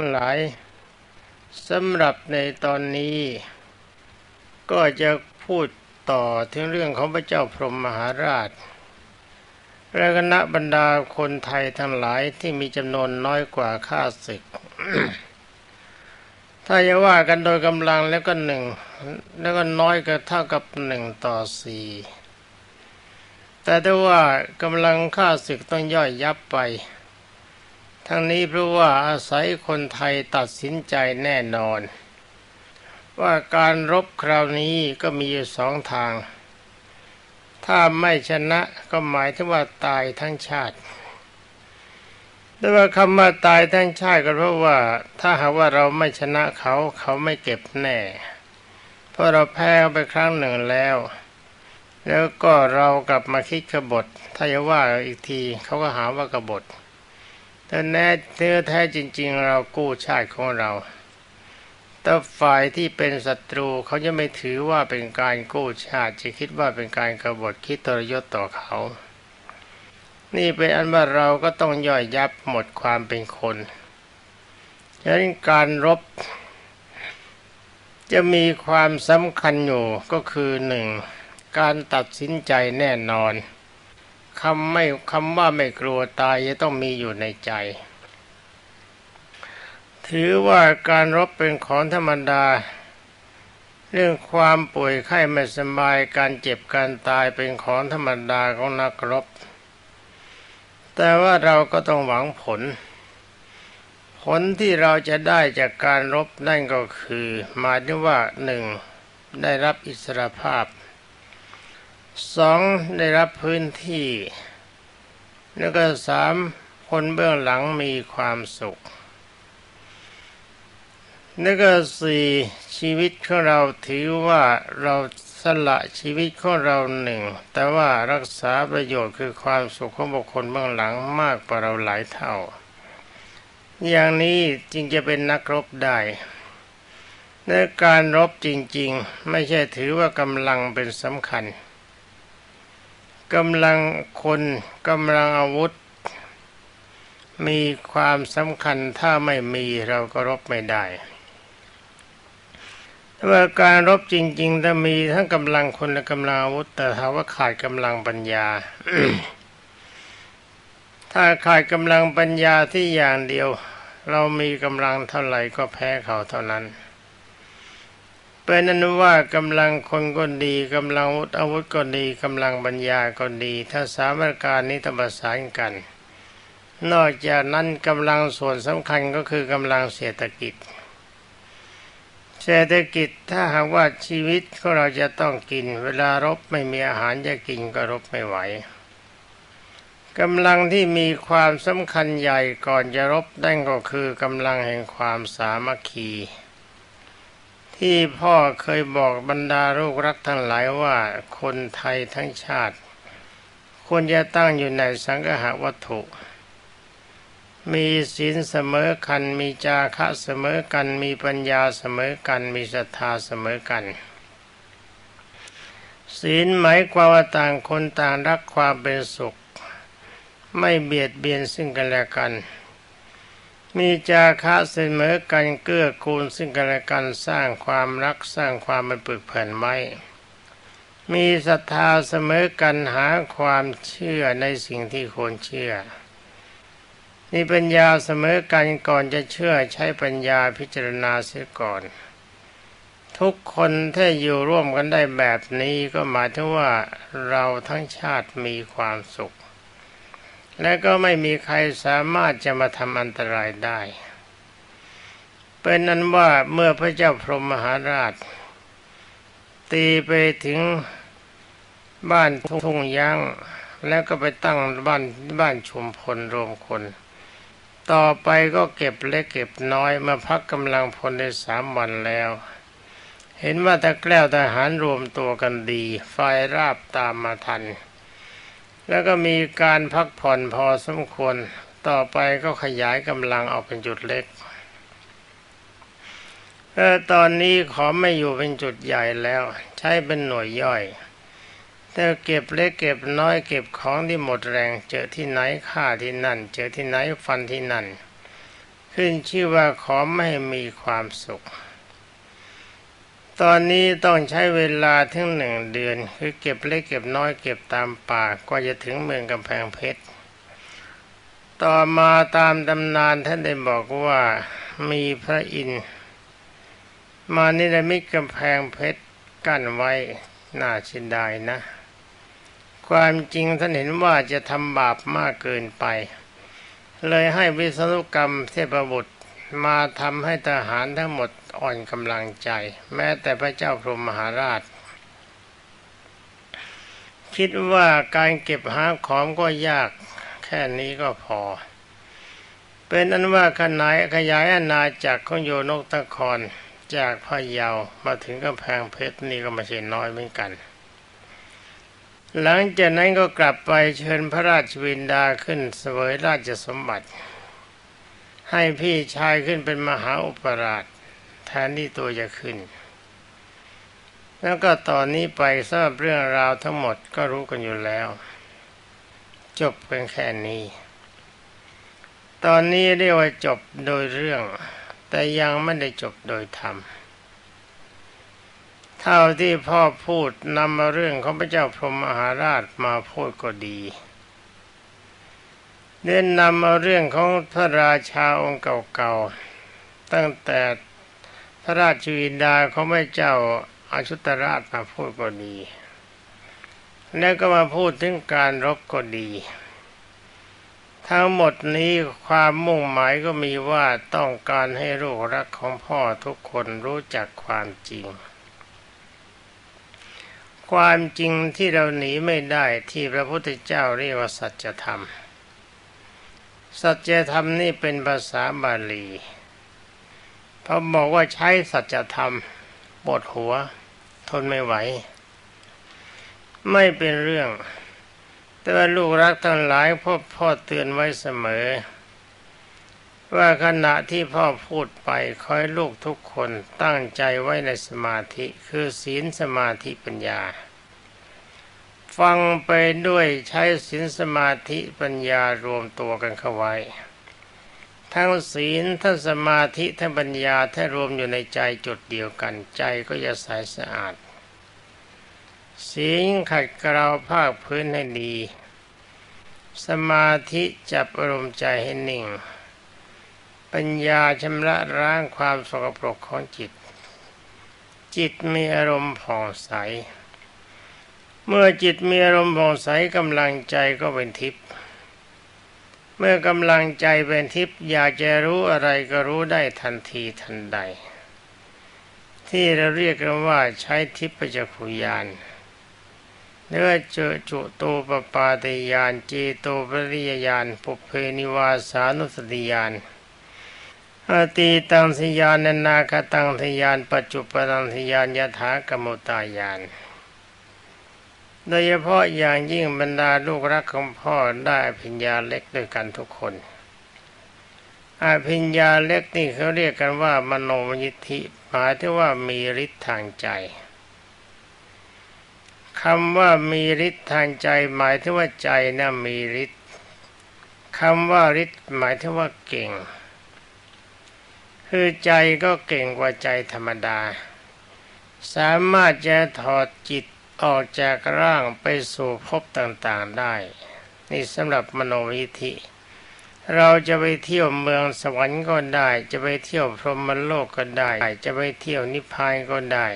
ทั้งหลายสำหรับในตอนนี้ ก็จะพูดต่อถึงเรื่องของพระเจ้าพรหมมหาราชและคณะบรรดาคนไทยทั้งหลายที่มีจำนวนน้อยกว่าข้าศึก ถ้าจะว่ากันโดยกำลังแล้วก็หนึ่งแล้วก็น้อยก็เท่ากับหนึ่งต่อสี่แต่ถ้าว่ากำลังข้าศึกต้องย่อยยับไป ทั้งนี้เพราะว่าอาศัยคนไทยตัดสินใจแน่นอน ว่าการรบคราวนี้ก็มีอยู่สองทาง ถ้าไม่ชนะก็หมายถึงว่าตายทั้งชาติแต่ว่าคำว่าตายทั้งชาติก็เพราะว่า ถ้าหากว่าเราไม่ชนะเขาเขาไม่เก็บแน่ เพราะเราแพ้ไปครั้งหนึ่งแล้ว แล้วก็เรากลับมาคิดกบฏ ถ้าจะว่าอีกทีเขาก็หาว่ากบฏ แต่แน่เนื้อแท้จริง ๆ เรากู้ชาติของเรา แต่ฝ่ายที่เป็นศัตรูเขาจะไม่ถือว่าเป็นการกู้ชาติจะคิดว่าเป็นการกบฏคิดทรยศต่อเขา นี่เป็นอันว่าเราก็ต้องย่อยยับหมดความเป็นคนฉะนั้นการรบจะมีความสำคัญอยู่ก็คือหนึ่งการตัดสินใจแน่นอน คำไม่คำว่าไม่กลัวตายจะต้องมีอยู่ในใจ ถือว่าการรบเป็นของธรรมดา เรื่องความป่วยไข้ไม่สบายการเจ็บการตายเป็นของธรรมดาของนักรบ แต่ว่าเราก็ต้องหวังผล ผลที่เราจะได้จากการรบนั่นก็คือหมายถึงว่าหนึ่งได้รับอิสรภาพ สองได้รับพื้นที่ แล้วก็สามคนเบื้องหลังมีความสุข แล้วก็สี่ชีวิตของเราถือว่าเราสละชีวิตของเราหนึ่ง แต่ว่ารักษาประโยชน์คือความสุขของบุคคลเบื้องหลังมากกว่าเราหลายเท่า อย่างนี้จึงจะเป็นนักรบได้ในการรบจริง ๆ ไม่ใช่ถือว่ากำลังเป็นสำคัญ กำลังคนกำลังอาวุธ มีความสำคัญถ้าไม่มีเราก็รบไม่ได้แต่ว่าการรบจริง ๆ ถ้ามีทั้งกำลังคนและกำลังอาวุธ แต่ถาว่าขาดกำลังปัญญา ถ้าขาดกำลังปัญญาที่อย่างเดียว เรามีกำลังเท่าไหร่ก็แพ้เขาเท่านั้น เป็นอนุว่ากำลังคนก็ดีกำลังอาวุธก็ดีกำลังปัญญาก็ดี ถ้าสามารถการนี้ต้องประสานกัน นอกจากนั้นกำลังส่วนสำคัญก็คือกำลังเศรษฐกิจ เศรษฐกิจถ้าหากว่าชีวิตของเราจะต้องกิน เวลารบไม่มีอาหารจะกินก็รบไม่ไหวกำลังที่มีความสำคัญใหญ่ก่อนจะรบนั่นก็คือกำลังแห่งความสามัคคี ที่พ่อเคยบอกบรรดาลูกรักทั้งหลายว่าคนไทยทั้งชาติ ควรจะตั้งอยู่ในสังหาวัตถุ มีศีลเสมอกัน มีจาคะเสมอกัน มีปัญญาเสมอกัน มีศรัทธาเสมอกันศีลหมายความว่าต่างคนต่างรักความเป็นสุข ไม่เบียดเบียนซึ่งกันและกัน มีจาคะเสมอกันเกื้อกูลซึ่งกันและกันสร้างความรักสร้างความมันปึกแผ่นไว้มีศรัทธาเสมอกันหาความเชื่อในสิ่งที่ควรเชื่อ มีปัญญาเสมอกันก่อนจะเชื่อใช้ปัญญาพิจารณาเสียก่อน ทุกคนถ้าอยู่ร่วมกันได้แบบนี้ก็หมายถึงว่าเราทั้งชาติมีความสุข และก็ไม่มีใครสามารถจะมาทำอันตรายได้ เป็นนั้นว่าเมื่อพระเจ้าพรหมมหาราช ตีไปถึงบ้านทุ่งยางแล้วก็ไปตั้งบ้านบ้านชุมพลรวมคน ต่อไปก็เก็บเล็กเก็บน้อยมาพักกำลังพลได้สามวันแล้ว เห็นว่าตะแกล้วทหารรวมตัวกันดี ฝ่ายราบตามมาทัน แล้วก็มีการพักผ่อนพอสมควร ต่อไปก็ขยายกำลังออกเป็นจุดเล็กเออตอนนี้ขอไม่อยู่เป็นจุดใหญ่แล้ว ใช้เป็นหน่วยย่อยแต่เก็บเล็กเก็บน้อยเก็บของที่หมดแรง เจอที่ไหนฆ่าที่นั่น เจอที่ไหนฟันที่นั่น ขึ้นชื่อว่าขอไม่มีความสุข ตอนนี้ต้องใช้เวลาถึงหนึ่งเดือน คือเก็บเล็กเก็บน้อยเก็บตามป่ากว่าจะถึงเมืองกำแพงเพชร ต่อมาตามตำนานท่านได้บอกว่ามีพระอินทร์มานิรมิตกำแพงเพชรกั้นไว้น่าเสียดายนะ ความจริงท่านเห็นว่าจะทำบาปมากเกินไป เลยให้วิศนุกรรมเทพบุตร มาทำให้ทหารทั้งหมดอ่อนกำลังใจ แม้แต่พระเจ้าพรหมมหาราช คิดว่าการเก็บหาของก็ยากแค่นี้ก็พอ เป็นอันว่าขนายขยายอาณาจักรของโยนกตะครจากพะเยามาถึงกำแพงเพชรนี่ก็ไม่ใช่น้อยเหมือนกัน หลังจากนั้นก็กลับไปเชิญพระราชวินดาขึ้นเสวยราชสมบัติ ให้พี่ชายขึ้นเป็นมหาอุปราชแทนที่ตัวจะขึ้น แล้วก็ตอนนี้ไปทราบเรื่องราวทั้งหมดก็รู้กันอยู่แล้ว จบเพียงแค่นี้ ตอนนี้เรียกว่าจบโดยเรื่อง แต่ยังไม่ได้จบโดยธรรมเท่าที่พ่อพูดนำมาเรื่องของพระเจ้าพรหมมหาราชมาพูดก็ดี เน้นนำเอาเรื่องของพระราชาองค์เก่าๆ ตั้งแต่พระราชวินดาเของพระเจ้าอาชุตราชมาพูดก็ดี แล้วก็มาพูดถึงการรบก็ดี ทั้งหมดนี้ความมุ่งหมายก็มีว่าต้องการให้ลูกรักของพ่อทุกคนรู้จักความจริง ความจริงที่เราหนีไม่ได้ที่พระพุทธเจ้าเรียกว่าสัจธรรม สัจธรรมนี่เป็นภาษาบาลีพอบอกว่าใช้สัจธรรมปวดหัว ทนไม่ไหว ไม่เป็นเรื่อง แต่ว่าลูกรักทั้งหลายพ่อพ่อเตือนไว้เสมอ ว่าขณะที่พ่อพูดไปคอยลูกทุกคนตั้งใจไว้ในสมาธิคือศีลสมาธิปัญญา ฟังไปด้วยใช้ศีลสมาธิปัญญารวมตัวกันเข้าไว้ ทั้งศีลทั้งสมาธิทั้งปัญญาถ้ารวมอยู่ในใจจุดเดียวกันใจก็จะใสสะอาดสีงขัดเกลาภาคพื้นให้ดี สมาธิจับอารมณ์ใจให้นิ่ง ปัญญาชำระล้างความสกปรกของจิต จิตมีอารมณ์ผ่องใส เมื่อจิตมีอารมณ์ผ่องใสกำลังใจก็เป็นทิพย์เมื่อกำลังใจเป็นทิพย์อยากจะรู้อะไรก็รู้ได้ทันทีทันใด ที่เราเรียกกันว่าใช้ทิพยจักขุยานเนื้อเจอจุโตปปาติยานเจโตปริยญาณปุเพนิวาสานุสติยานอตีตังสยานนาคตังทยานปัจจุปตังทยานยถากรรมตายาน โดยเฉพาะอย่างยิ่งบรรดาลูกรักของพ่อได้พิญญาเล็กด้วยกันทุกคนอาพิญญาเล็กนี่เขาเรียกกันว่ามโนมยิทธิหมายถึงว่ามีฤทธิ์ทางใจคำว่ามีฤทธิ์ทางใจ หมายถึงว่าใจนะ่ะมีฤทธิ์คำว่าฤทธิ์หมายถึงว่าเก่ง คือใจก็เก่งกว่าใจธรรมดา สามารถจะถอดจิต ออกจากร่างไปสู่ภพต่างๆได้ นี่สำหรับมโนวิธิ เราจะไปเที่ยวเมืองสวรรค์ก็ได้ จะไปเที่ยวพรหมโลกก็ได้ จะไปเที่ยวนิพพานก็ได้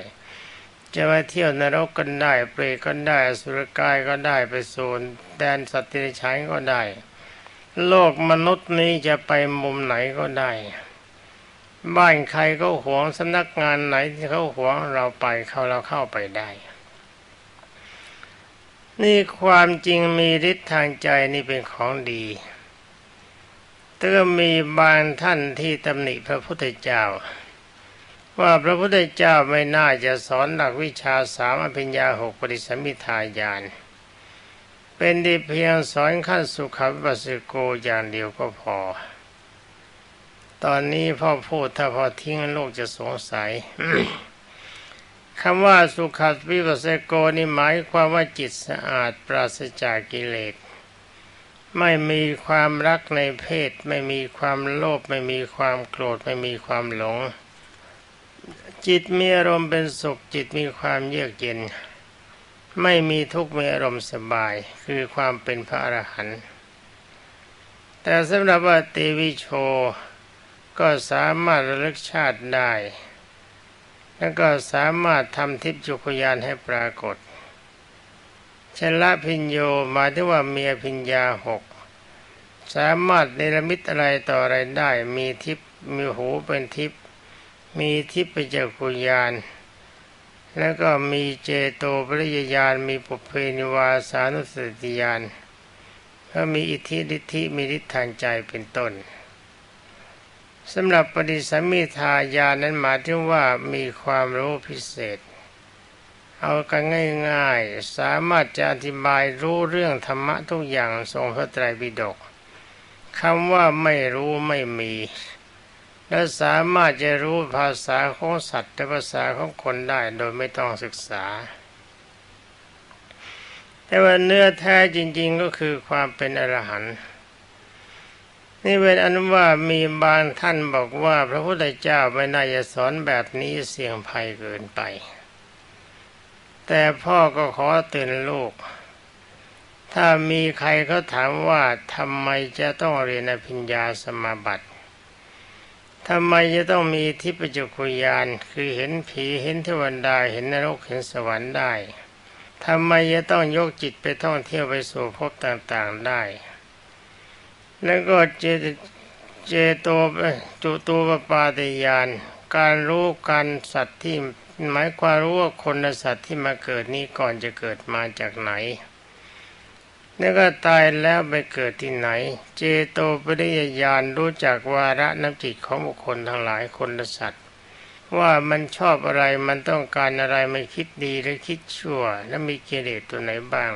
จะไปเที่ยวนรกก็ได้ เปรตก็ได้สุรกายก็ได้ไปโซนแดนสัตว์ที่ใช้ก็ได้ โลกมนุษย์นี้จะไปมุมไหนก็ได้ บ้านใครก็หวงสำนักงานไหนเขาหวงเราไปเขาเราเข้าไปได้ นี่ความจริงมีฤทธิ์ทางใจนี่เป็นของดีแต่ก็มีบางท่านที่ตำหนิพระพุทธเจ้า ว่าพระพุทธเจ้าไม่น่าจะสอนหลักวิชาสามอภิญญาหกปริสมิทายาน เป็นดีเพียงสอนขั้นสุขวิปัสสโกอย่างเดียวก็พอ ตอนนี้พ่อพูดถ้าพอทิ้งโลกจะสงสัย คำว่าสุขวิปัสสโกนี่หมายความว่าจิตสะอาดปราศจากกิเลส ไม่มีความรักในเพศ ไม่มีความโลภไม่มีความโกรธไม่มีความหลง จิตมีอารมณ์เป็นสุขจิตมีความเยือกเย็น ไม่มีทุกข์มีอารมณ์สบายคือความเป็นพระอรหันต์แต่สำหรับว่าเตวิโชก็สามารถระลึกชาติได้ แล้วก็สามารถทำทิพย์จุกยานให้ปรากฏชละพิญโยหมายถึงว่าเมียพิญญาหกสามารถเนรมิตอะไรต่ออะไรได้ มีทิพย์มีหูเป็นทิพย์มีทิพย์เป็นจักรุยานแล้วก็มีเจโตปริยญาณมีปุเพนิวาสานุสติญาณก็มีอิทธิฤทธิมีฤทธิ์ทางใจเป็นต้น สำหรับปฏิสัมมิทายานั้นหมายถึงว่ามีความรู้พิเศษ เอากันง่ายๆ สามารถจะอธิบายรู้เรื่องธรรมะทุกอย่างทรงพระไตรปิฎกคำว่าไม่รู้ไม่มี และสามารถจะรู้ภาษาของสัตว์และภาษาของคนได้โดยไม่ต้องศึกษา แต่ว่าเนื้อแท้จริงๆก็คือความเป็นอรหันต์ นี่เป็นอันว่ามีบางท่านบอกว่าพระพุทธเจ้าไม่น่าจะสอนแบบนี้เสี่ยงภัยเกินไป แต่พ่อก็ขอเตือนลูก ถ้ามีใครเขาถามว่าทำไมจะต้องเรียนอภิญญาสมาบัติทำไมจะต้องมีทิพยจักรุยานคือเห็นผีเห็นเทวดาเห็นนรกเห็นสวรรค์ได้ทำไมจะต้องยกจิตไปท่องเที่ยวไปสู่ภพต่างๆได้ แล้วก็เจเจโตจุตูปปาติยาน การรู้การสัตว์ที่หมายความรู้ว่าคนและสัตว์ที่มาเกิดนี้ก่อนจะเกิดมาจากไหน แล้วก็ตายแล้วไปเกิดที่ไหน เจโตปริยญาณรู้จักวาระน้ำจิตของบุคคลทั้งหลายคนและสัตว์ ว่ามันชอบอะไรมันต้องการอะไรมันคิดดีหรือคิดชั่ว และมีกิเลสตัวไหนบ้าง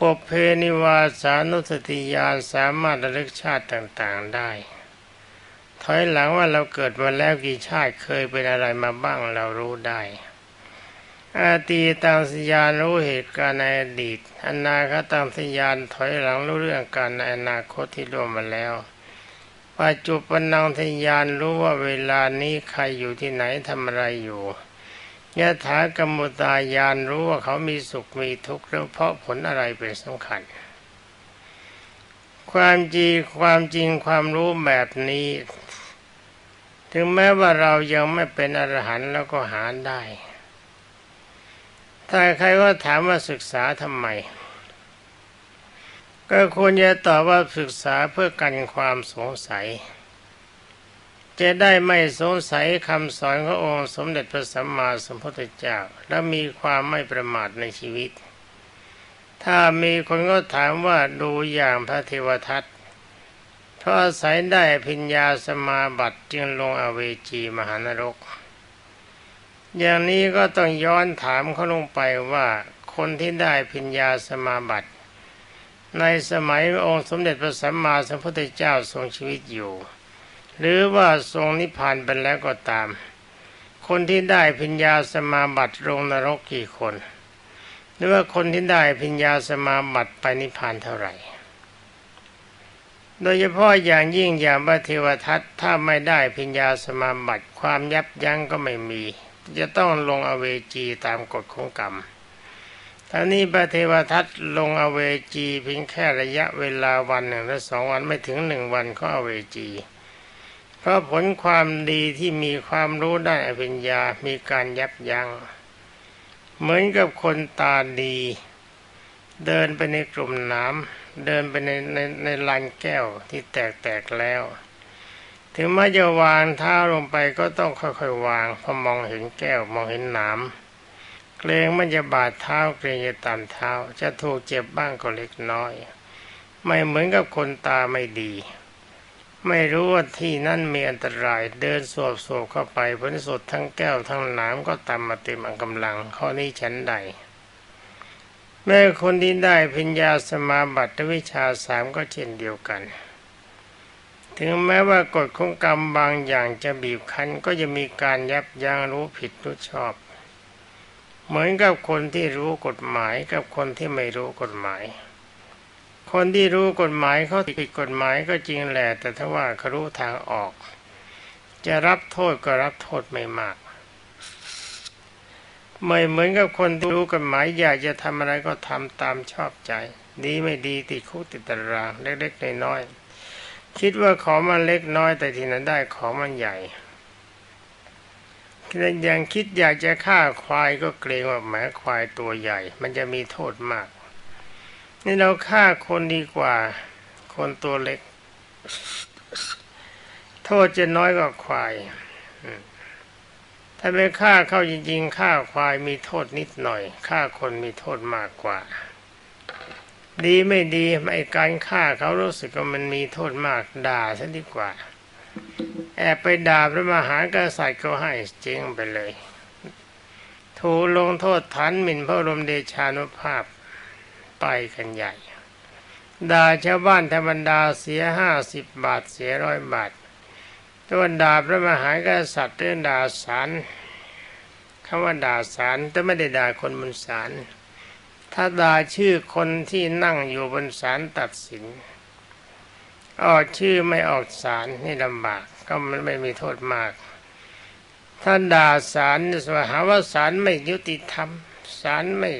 ปเพนิวาสานุสติญาณสามารถระลึกชาติต่างๆได้ ถอยหลังว่าเราเกิดมาแล้วกี่ชาติเคยเป็นอะไรมาบ้างเรารู้ได้อาตีตังสยานรู้เหตุการณ์ในอดีต อนาคตังสยานถอยหลังรู้เรื่องการในอนาคตที่ร่วมมาแล้ว ปัจจุบันนังทยานรู้ว่าเวลานี้ใครอยู่ที่ไหนทำอะไรอยู่ ยะถากรรมตายานรู้ว่าเขามีสุขมีทุกข์แล้วเพราะผลอะไรเป็นสำคัญ ความจริงความจริงความรู้แบบนี้ ถึงแม้ว่าเรายังไม่เป็นอรหันต์แล้วก็หาได้ ถ้าใครก็ถามว่าศึกษาทำไม ก็ควรจะตอบว่าศึกษาเพื่อกันความสงสัย จะได้ไม่สงสัยคำสอนขององค์สมเด็จพระสัมมาสัมพุทธเจ้า และมีความไม่ประมาทในชีวิต ถ้ามีคนก็ถามว่าดูอย่างพระเทวทัตเพราะอาศัยได้พิญญาสมาบัติจึงลงอเวจีมหานรก อย่างนี้ก็ต้องย้อนถามเขาลงไปว่าคนที่ได้พิญญาสมาบัติ ในสมัยองค์สมเด็จพระสัมมาสัมพุทธเจ้าทรงชีวิตอยู่ หรือว่าทรงนิพพานไปแล้วก็ตาม คนที่ได้พิญญาสมาบัติลงนรกกี่คน หรือว่าคนที่ได้พิญญาสมาบัติไปนิพพานเท่าไหร่ โดยเฉพาะอย่างยิ่งอย่างพระเทวทัตถ้าไม่ได้พิญญาสมาบัติความยับยั้งก็ไม่มี จะต้องลงอเวจีตามกฎของกรรมท่านี้พระเทวทัตลงอเวจีเพียงแค่ระยะเวลาวันหนึ่งและสองวันไม่ถึงหนึ่งวันก็อเวจี เพราะผลความดีที่มีความรู้ได้อภิญญา มีการยับยัง้ง เหมือนกับคนตาดี เดินไปในกลุ่มน้ำเดินไปในในในลานแก้วที่แตกแตกแล้ว ถึงแม้จะวางเท้าลงไปก็ต้องค่อยๆวางเพราะมองเห็นแก้วมองเห็นน้ำเกรงมันจะบาดเท้าเกรงจะตามเท้า จะถูกเจ็บบ้างก็เล็กน้อย ไม่เหมือนกับคนตาไม่ดี ไม่รู้ว่าที่นั่นมีอันตรายเดินสวบสวบเข้าไปผลสดทั้งแก้วทั้งน้ำก็ตามมาเต็มกำลังข้อนี้ฉันใดแม้คนที่ได้พิญญาสมาบัติวิชาสามก็เช่นเดียวกัน ถึงแม้ว่ากฎของกรรมบางอย่างจะบีบคั้นก็จะมีการยับยั้งรู้ผิดรู้ชอบ เหมือนกับคนที่รู้กฎหมายกับคนที่ไม่รู้กฎหมาย คนที่รู้กฎหมายเขาผิดกฎหมายก็จริงแหละแต่ถ้าว่าเขารู้ทางออก จะรับโทษก็รับโทษไม่มากไม่เหมือนกับคนที่รู้กฎหมายอยากจะทำอะไรก็ทำตามชอบใจ ดีไม่ดีติดคุกติดตารางเล็กๆน้อยๆคิดว่าของมันเล็กน้อยแต่ที่นั้นได้ของมันใหญ่ยังคิดอยากจะฆ่าควายก็เกรงว่าแหมควายตัวใหญ่ มันจะมีโทษมาก นี่เราฆ่าคนดีกว่า คนตัวเล็ก โทษจะน้อยกว่าควายถ้าไปฆ่าเข้าจริงๆฆ่าควายมีโทษนิดหน่อยฆ่าคนมีโทษมากกว่า ดีไม่ดีไอ้การฆ่าเขารู้สึกว่ามันมีโทษมากด่าซะดีกว่า แอบไปด่าพระมหากษัตริย์ก็ให้เจ๊งไปเลย ถูกลงโทษฐานหมิ่นพระรมเดชานุภาพ ไปกันใหญ่ด่าชาวบ้านธรรมดาเสียห้าสิบบาทเสียร้อยบาทตัวด่าพระมหากษัตริย์เรื่องด่าศาลคำว่าด่าศาลแต่ไม่ได้ด่าคนบนศาลถ้าด่าชื่อคนที่นั่งอยู่บนศาลตัดสิน ออกชื่อไม่ออกศาลนี่ลำบากก็มันไม่มีโทษมากถ้าด่าศาลสหาว่าศาลไม่ยุติธรรมศาลไม่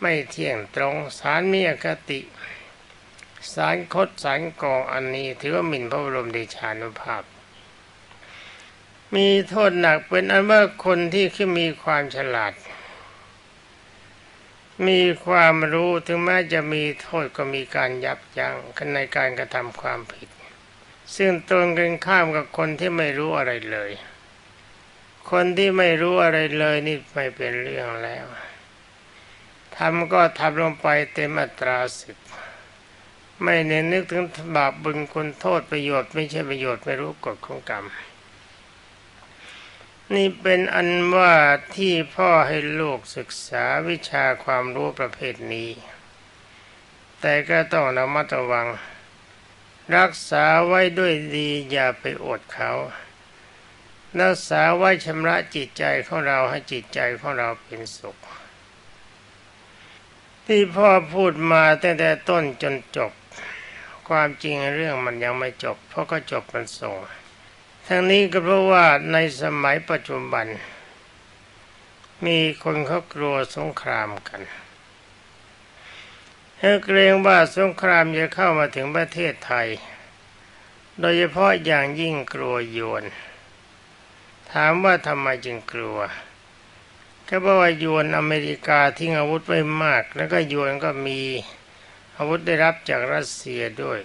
ไม่เที่ยงตรงศาลมีอคติ สารคดสารกองอันนี้ถือว่าหมิ่นพระบรมเดชานุภาพ มีโทษหนักเป็นอันว่าคนที่ขึ้นมีความฉลาด มีความรู้ถึงแม้จะมีโทษก็มีการยับยั้งในการกระทำความผิด ซึ่งตรงกันข้ามกับคนที่ไม่รู้อะไรเลย คนที่ไม่รู้อะไรเลยนี่ไม่เป็นเรื่องแล้ว ทำก็ทำลงไปเต็มอัตราสิทธิ์ไม่เน้นนึกถึงบาปบุญคุณโทษประโยชน์ไม่ใช่ประโยชน์ไม่รู้กฎของกรรม นี่เป็นอันว่าที่พ่อให้ลูกศึกษาวิชาความรู้ประเภทนี้ แต่ก็ต้องระมัดระวัง รักษาไว้ด้วยดีอย่าไปอดเขา รักษาไว้ชำระจิตใจของเราให้จิตใจของเราเป็นสุข ที่พ่อพูดมาตั้งแต่ต้นจนจบ ความจริงเรื่องมันยังไม่จบ เพราะก็จบมันส่ง ทั้งนี้ก็เพราะว่าในสมัยปัจจุบัน มีคนเขากลัวสงครามกันเขาเกรงว่าสงครามจะเข้ามาถึงประเทศไทย โดยเฉพาะอย่างยิ่งกลัวโยนถามว่าทำไมจึงกลัว ก็เพราะว่าโยนอเมริกาทิ้งอาวุธไว้มาก แล้วก็โยนก็มีอาวุธได้รับจากรัสเซียด้วย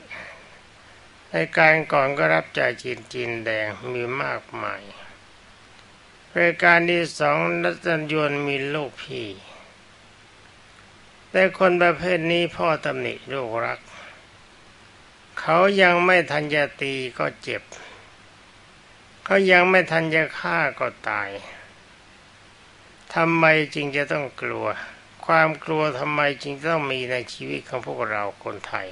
ในการก่อนก็รับจากจีนจีนแดงมีมากมายรายการที่สองรัตนยนมีลูกพี่ แต่คนประเภทนี้พ่อตำหนิลูกรัก เขายังไม่ทันจะตีก็เจ็บ เขายังไม่ทันจะฆ่าก็ตาย ทำไมจึงจะต้องกลัว ความกลัวทำไมจึงต้องมีในชีวิตของพวกเราคนไทย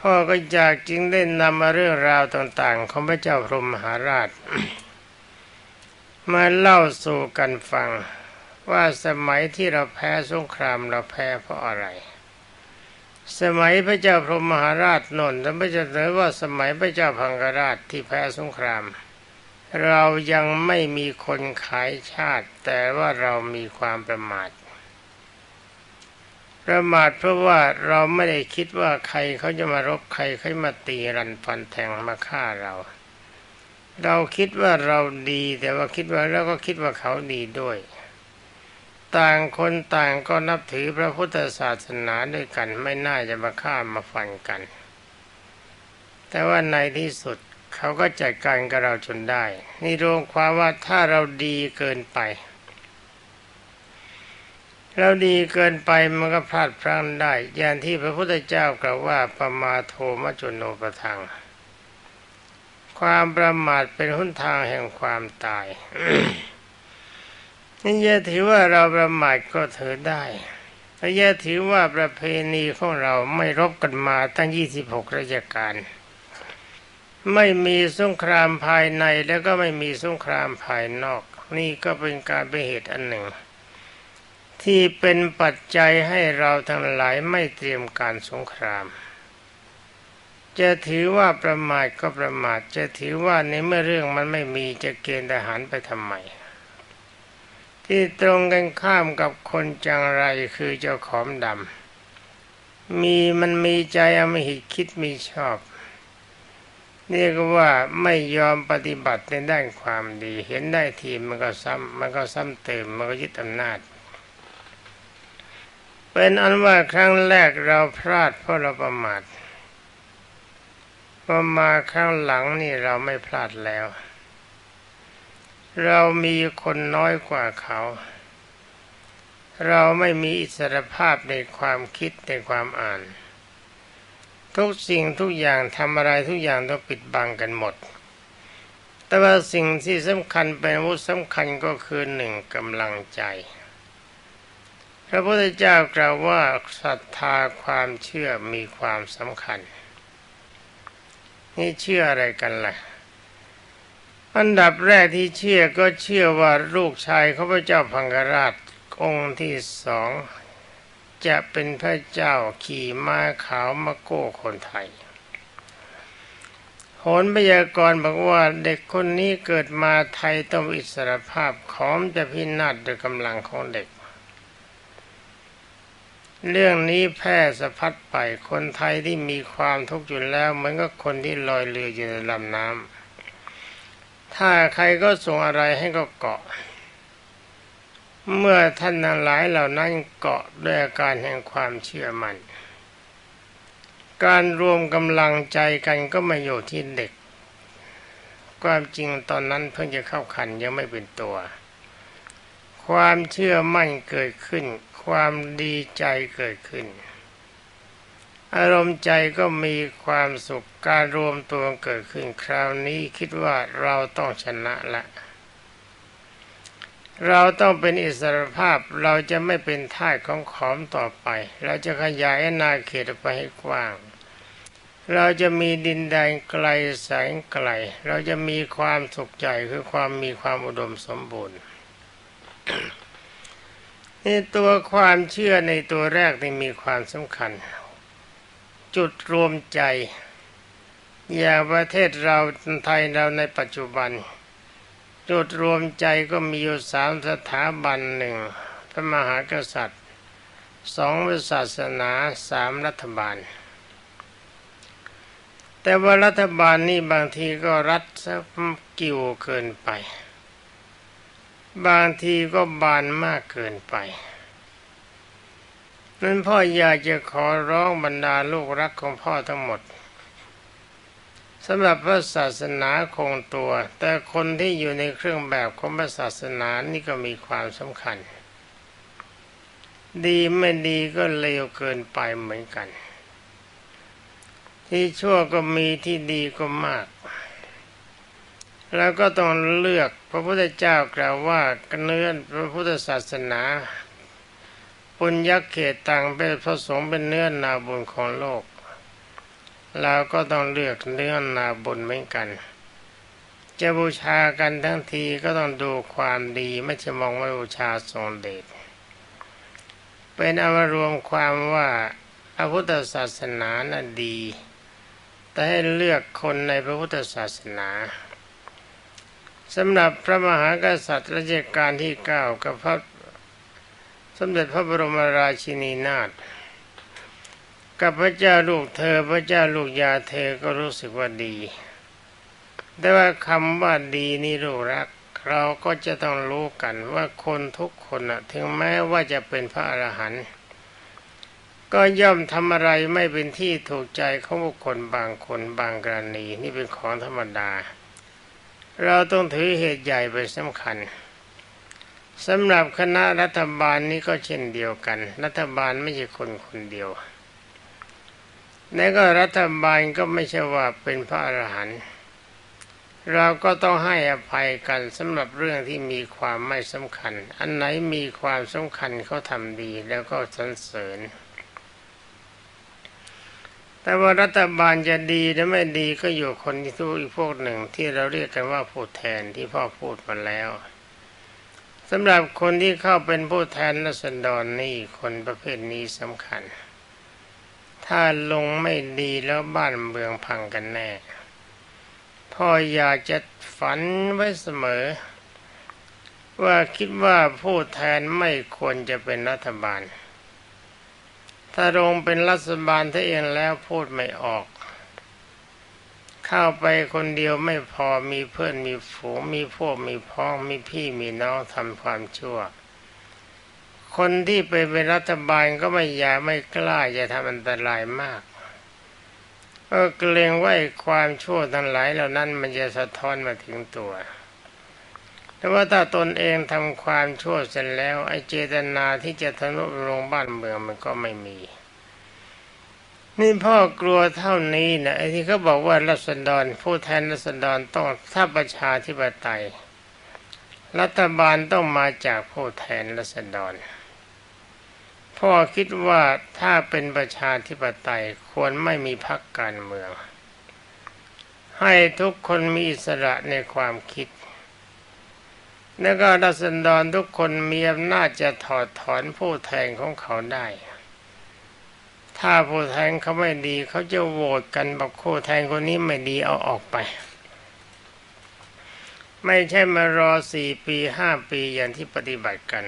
พ่อก็อยากจึงได้นำมาเรื่องราวต่างๆ ของพระเจ้าพรหมมหาราช มาเล่าสู่กันฟังว่าสมัยที่เราแพ้สงครามเราแพ้เพราะอะไร สมัยพระเจ้าพรหมมหาราชนนท์และพระเจ้าเนว่าสมัยพระเจ้าพังกราชที่แพ้สงคราม เรายังไม่มีคนขายชาติ แต่ว่าเรามีความประมาท ประมาทเพราะว่าเราไม่ได้คิดว่าใครเขาจะมารบใครเขามาตีรันฟันแทงมาฆ่าเรา เราคิดว่าเราดี แต่ว่าคิดว่าเราก็คิดว่าเขาดีด้วย ต่างคนต่างก็นับถือพระพุทธศาสนาด้วยกัน ไม่น่าจะมาฆ่ามาฟันกัน แต่ว่าในที่สุด เขาก็จัดการกับเราจนได้ นี่รวมความว่าถ้าเราดีเกินไป เราดีเกินไปมันก็พลาดพลั้งได้ อย่างที่พระพุทธเจ้ากล่าวว่าปมาโทมจจุโนปทัง ความประมาทเป็นหนทางแห่งความตายนี่อย่าถือว่าเราประมาทก็เถือได้แต่อย่ถือว่าประเพณีของเราไม่รบกันมาตั้ง26ราชการ ไม่มีสงครามภายในแล้วก็ไม่มีสงครามภายนอก นี่ก็เป็นการเป็นเหตุอันหนึ่ง ที่เป็นปัจจัยให้เราทั้งหลายไม่เตรียมการสงคราม จะถือว่าประมาทก็ประมาทจะถือว่าในเมื่อเรื่องมันไม่มีจะเกณฑ์ทหารไปทำไมที่ตรงกันข้ามกับคนจังไรคือเจ้าของดำมีมันมีใจอมหิตคิดมีชอบ เรียกว่าไม่ยอมปฏิบัติในด้านความดี เห็นได้ทีมันก็ซ้ำมันก็ซ้ำเติมมันก็ยึดอำนาจ เป็นอันว่าครั้งแรกเราพลาดเพราะเราประมาทพอมาครั้งหลังนี่เราไม่พลาดแล้ว เรามีคนน้อยกว่าเขา เราไม่มีอิสรภาพในความคิดในความอ่าน ทุกสิ่งทุกอย่างทำอะไรทุกอย่างต้องปิดบังกันหมด แต่ว่าสิ่งที่สำคัญเป็นวุธสำคัญก็คือหนึ่งกำลังใจ พระพุทธเจ้ากล่าวว่าศรัทธาความเชื่อมีความสำคัญ นี่เชื่ออะไรกันล่ะ อันดับแรกที่เชื่อก็เชื่อว่าลูกชายเขาพระเจ้าพังกราชองค์ที่สอง จะเป็นพระเจ้าขี่ม้าขาวมาโก้คนไทยโหนพยากรณ์บอกว่าเด็กคนนี้เกิดมาไทยต้องอิสรภาพของจะพินาศโดยกำลังของเด็ก เรื่องนี้แพร่สะพัดไปคนไทยที่มีความทุกข์อยู่แล้วเหมือนกับคนที่ลอยเรืออยู่ในลำน้ำถ้าใครก็ส่งอะไรให้ก็เกาะ เมื่อท่านทั้งหลายเหล่านั้นเกาะด้วยอาการแห่งความเชื่อมัน่น การรวมกำลังใจกันก็มาอยู่ที่เด็ก ความจริงตอนนั้นเพิ่งจะเข้าขันยังไม่เป็นตัว ความเชื่อมั่นเกิดขึ้น ความดีใจเกิดขึ้น อารมณ์ใจก็มีความสุขการรวมตัวเกิดขึ้นคราวนี้คิดว่าเราต้องชนะละ เราต้องเป็นอิสรภาพเราจะไม่เป็นท่าสของขอมต่อไป เราจะขยายนาเขตไปให้กว้าง เราจะมีดินแดนไกลแสงไกล เราจะมีความสุขใจคือความมีความอุดมสมบูรณ์นี่ตัวความเชื่อในตัวแรกที่มีความสำคัญ จุดรวมใจ อย่างประเทศเราไทยเราในปัจจุบัน จุดรวมใจก็มีอยู่สามสถาบันหนึ่งพระมหากษัตริย์สองศาสนาสามรัฐบาล แต่ว่ารัฐบาลนี่บางทีก็รัดสักกิ่วเกินไป บางทีก็บานมากเกินไปนั้นพ่ออยากจะขอร้องบรรดาลูกรักของพ่อทั้งหมด สำหรับพระศาสนาคงตัว แต่คนที่อยู่ในเครื่องแบบของพระศาสนานี่ก็มีความสำคัญ ดีไม่ดีก็เลวเกินไปเหมือนกัน ที่ชั่วก็มีที่ดีก็มาก แล้วก็ต้องเลือกพระพุทธเจ้ากล่าวว่าเนื้อพระพุทธศาสนาปุญญเขตตังเป็นพระสงฆ์เป็นเนื้อนาบุญของโลก เราก็ต้องเลือกเนื้อนาบุญเหมือนกัน จะบูชากันทั้งทีก็ต้องดูความดีไม่ใช่มองว่าบูชาทรงเดชเป็นอมารวมความว่าพระพุทธศาสนาน่ะดี แต่ให้เลือกคนในพระพุทธศาสนาสำหรับพระมหากษัตริย์รัชกาลที่เก้ากับพระสมเด็จพระบรมราชินีนาถ กับพระเจ้าลูกเธอ พระเจ้าลูกยาเธอก็รู้สึกว่าดี แต่ว่าคำว่าดีนี่รู้รัก เราก็จะต้องรู้กันว่าคนทุกคนนะถึงแม้ว่าจะเป็นพระอรหันต์ก็ย่อมทำอะไรไม่เป็นที่ถูกใจของบุคคลบางคนบางกรณีนี่เป็นของธรรมดา เราต้องถือเหตุใหญ่เป็นสำคัญสำหรับคณะรัฐบาลนี้ก็เช่นเดียวกัน รัฐบาลไม่ใช่คนคนเดียว และก็รัฐบาลก็ไม่ใช่ว่าเป็นพระอรหันต์เราก็ต้องให้อภัยกันสำหรับเรื่องที่มีความไม่สำคัญ อันไหนมีความสำคัญเขาทำดีแล้วก็สรรเสริญ แต่ว่ารัฐบาลจะดีหรือไม่ดีก็อยู่คนที่ทุกอีกพวกหนึ่งที่เราเรียกกันว่าผู้แทนที่พ่อพูดมาแล้วสำหรับคนที่เข้าเป็นผู้แทนรัษฎรนี่คนประเภทนี้สำคัญ ถ้าลงไม่ดีแล้วบ้านเมืองพังกันแน่ พ่ออยากจะฝันไว้เสมอ ว่าคิดว่าผู้แทนไม่ควรจะเป็นรัฐบาล ถ้าลงเป็นรัฐบาลถ้าเองแล้วพูดไม่ออก เข้าไปคนเดียวไม่พอมีเพื่อนมีฝูงมีพวกมีพ้องมีพี่มีน้องทำความชั่ว คนที่ไปเป็นรัฐบาลก็ไม่อยาไม่กล้าจะทำอันตรายมากก็เกรงว่าความชั่วทั้งหลายเหล่านั้นมันจะสะท้อนมาถึงตัว แต่ว่าถ้าตนเองทำความชั่วเสร็จแล้ว ไอ้เจตนาที่จะทะนุลงบ้านเมืองมันก็ไม่มี นี่พ่อกลัวเท่านี้นะไอ้ที่เขาบอกว่ารัษฎรผู้แทนรัษฎรต้องถ้าประชาธิปไตย รัฐบาลต้องมาจากผู้แทนรัษฎร พ่อคิดว่าถ้าเป็นประชาธิปไตยควรไม่มีพรรคการเมือง ให้ทุกคนมีอิสระในความคิด แล้วก็รัษฎรทุกคนมีอำนาจจะถอดถอนผู้แทนของเขาได้ ถ้าผู้แทนเขาไม่ดีเขาจะโหวตกันบอกผู้แทนคนนี้ไม่ดีเอาออกไป ไม่ใช่มารอสี่ปีห้าปีอย่างที่ปฏิบัติกัน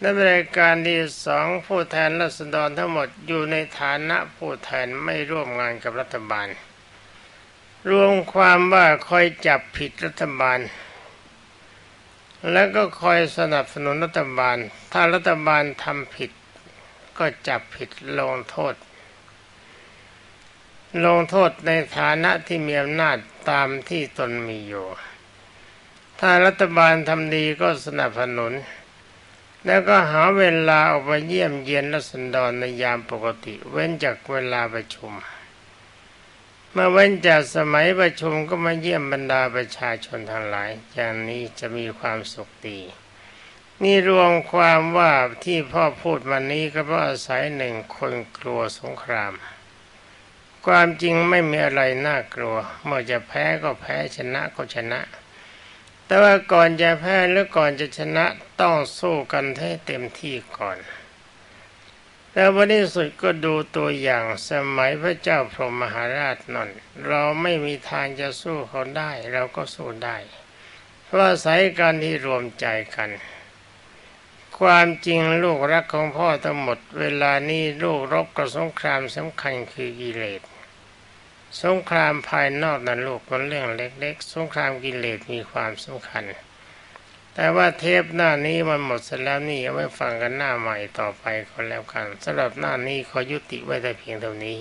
ในรายการที่สองผู้แทนรัษฎรทั้งหมดอยู่ในฐานะผู้แทนไม่ร่วมงานกับรัฐบาล รวมความว่าคอยจับผิดรัฐบาล แล้วก็คอยสนับสนุนรัฐบาล ถ้ารัฐบาลทำผิด ก็จับผิดลงโทษ ลงโทษในฐานะที่มีอำนาจตามที่ตนมีอยู่ ถ้ารัฐบาลทำดีก็สนับสนุน แล้วก็หาเวลาออกไปเยี่ยมเยียนรัษฎรในยามปกติ เว้นจากเวลาประชุม เมื่อเว้นจากสมัยประชุมก็มาเยี่ยมบรรดาประชาชนทั้งหลายอย่างนี้จะมีความสุขดีนี่รวมความว่าที่พ่อพูดวันนี้ก็เพราะอาศัยหนึ่งคนกลัวสงคราม ความจริงไม่มีอะไรน่ากลัว เมื่อจะแพ้ก็แพ้ชนะก็ชนะ แต่ว่าก่อนจะแพ้หรือก่อนจะชนะต้องสู้กันให้เต็มที่ก่อน แล้ววันนี้สุดก็ดูตัวอย่างสมัยพระเจ้าพรหมมหาราชนนเราไม่มีทางจะสู้เขาได้ เราก็สู้ได้ เพราะอาศัยการที่รวมใจกัน ความจริงลูกรักของพ่อทั้งหมด เวลานี้ลูกรบกับสงครามสำคัญคือกิเลส สงครามภายนอกนั้นลูกเป็นเรื่องเล็กๆ สงครามกิเลสมีความสำคัญ แต่ว่าเทปหน้านี้มันหมดเสร็จแล้วนี่เอาไว้ฟังกันหน้าใหม่ต่อไปก็แล้วกันสำหรับหน้านี้ขอยุติไว้แต่เพียงเท่านี้